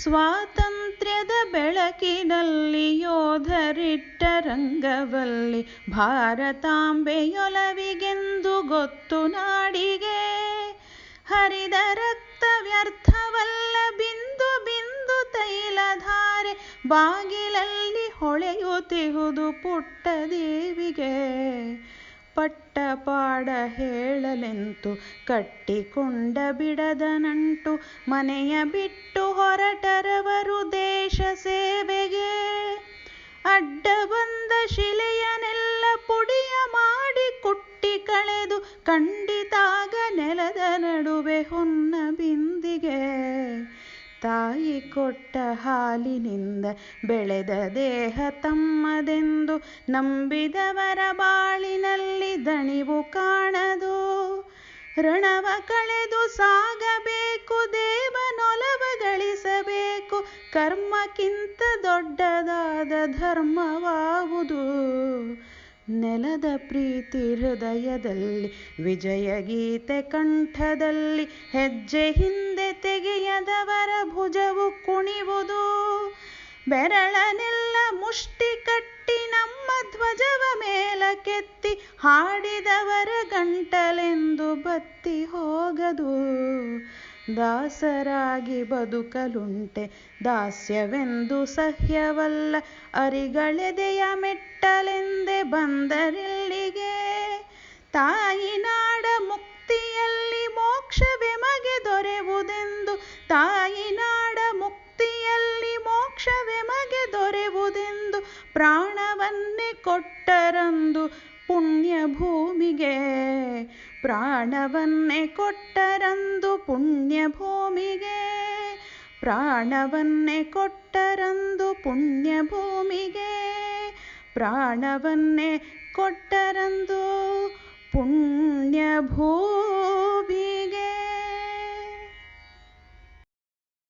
ಸ್ವಾತಂತ್ರ್ಯದ ಬೆಳಕಿನಲ್ಲಿ ಯೋಧರಿಟ್ಟ ರಂಗವಲ್ಲಿ ಭಾರತಾಂಬೆಯೊಲವಿಗೆಂದು ಗೊತ್ತು ನಾಡಿಗೆ. ಹರಿದ ರಕ್ತ ವ್ಯರ್ಥವಲ್ಲ ಬಿಂದು ಬಿಂದು ತೈಲಧಾರೆ, ಬಾಗಿಲಲ್ಲಿ ಹೊಳೆಯುತ್ತಿಹುದು ಪುಟ್ಟ ದೇವಿಗೆ. ಪಟ್ಟ ಪಾಡ ಹೇಳಲೆಂತು ಕಟ್ಟಿಕೊಂಡ ಬಿಡದ ನಂಟು ಮನೆಯ ಬಿಟ್ಟು ಹೊರಟರವರು ದೇಶ ಸೇವೆಗೆ. ಅಡ್ಡ ಬಂದ ಶಿಲೆಯನೆಲ್ಲ ಪುಡಿಯ ಮಾಡಿ ಕುಟ್ಟಿ ಕಳೆದು, ಖಂಡಿತಾಗ ನೆಲದ ನಡುವೆ ಹೊನ್ನ ಬಿಂದಿಗೆ ತಾಯಿ ಕೊಟ್ಟ ಹಾಲಿನಿಂದ ಬೆಳೆದ ದೇಹ ತಮ್ಮದೆಂದು ನಂಬಿದವರ ಬಾಳಿನಲ್ಲಿ ದಣಿವು ಕಾಣದು. ಋಣವ ಕಳೆದು ಸಾಗಬೇಕು, ದೇವನೊಲವ ಗಳಿಸಬೇಕು, ಕರ್ಮಕ್ಕಿಂತ ದೊಡ್ಡದಾದ ಧರ್ಮವಾವುದು. ನೆಲದ ಪ್ರೀತಿ ಹೃದಯದಲ್ಲಿ ವಿಜಯ ಗೀತೆ ಕಂಠದಲ್ಲಿ, ಹೆಜ್ಜೆ ಹಿಂದೆ ತೆಗೆಯದವರ ಭುಜವು ಕುಣಿವುದು. ಬೆರಳನೆಲ್ಲ ಮುಷ್ಟಿ ಕಟ್ಟಿ ನಮ್ಮ ಧ್ವಜವ ಮೇಲಕ್ಕೆತ್ತಿ ಹಾಡಿದವರ ಗಂಟಲೆಂದು ಬತ್ತಿ ಹೋಗದು. ದಾಸರಾಗಿ ಬದುಕಲುಂಟೆ, ದಾಸ್ಯವೆಂದು ಸಹ್ಯವಲ್ಲ, ಅರಿಗಳೆದೆಯ ಮೆಟ್ಟಲೆಂದೆ ಬಂದರಿಲ್ಲಿಗೆ. ತಾಯಿ ತಾಯಿ ನಾಡ ಮುಕ್ತಿಯಲ್ಲಿ ಮೋಕ್ಷವೆಮಗೆ ದೊರೆವುದೆಂದು ಪ್ರಾಣವನ್ನೇ ಕೊಟ್ಟರಂದು ಪುಣ್ಯ ಭೂಮಿಗೆ. ಪ್ರಾಣವನ್ನೇ ಕೊಟ್ಟರಂದು ಪುಣ್ಯ ಭೂಮಿಗೆ. ಪ್ರಾಣವನ್ನೇ ಕೊಟ್ಟರಂದು ಪುಣ್ಯ ಭೂಮಿಗೆ. ಪ್ರಾಣವನ್ನೇ ಕೊಟ್ಟರಂದು ಪುಣ್ಯ ಭೂಮಿಗೆ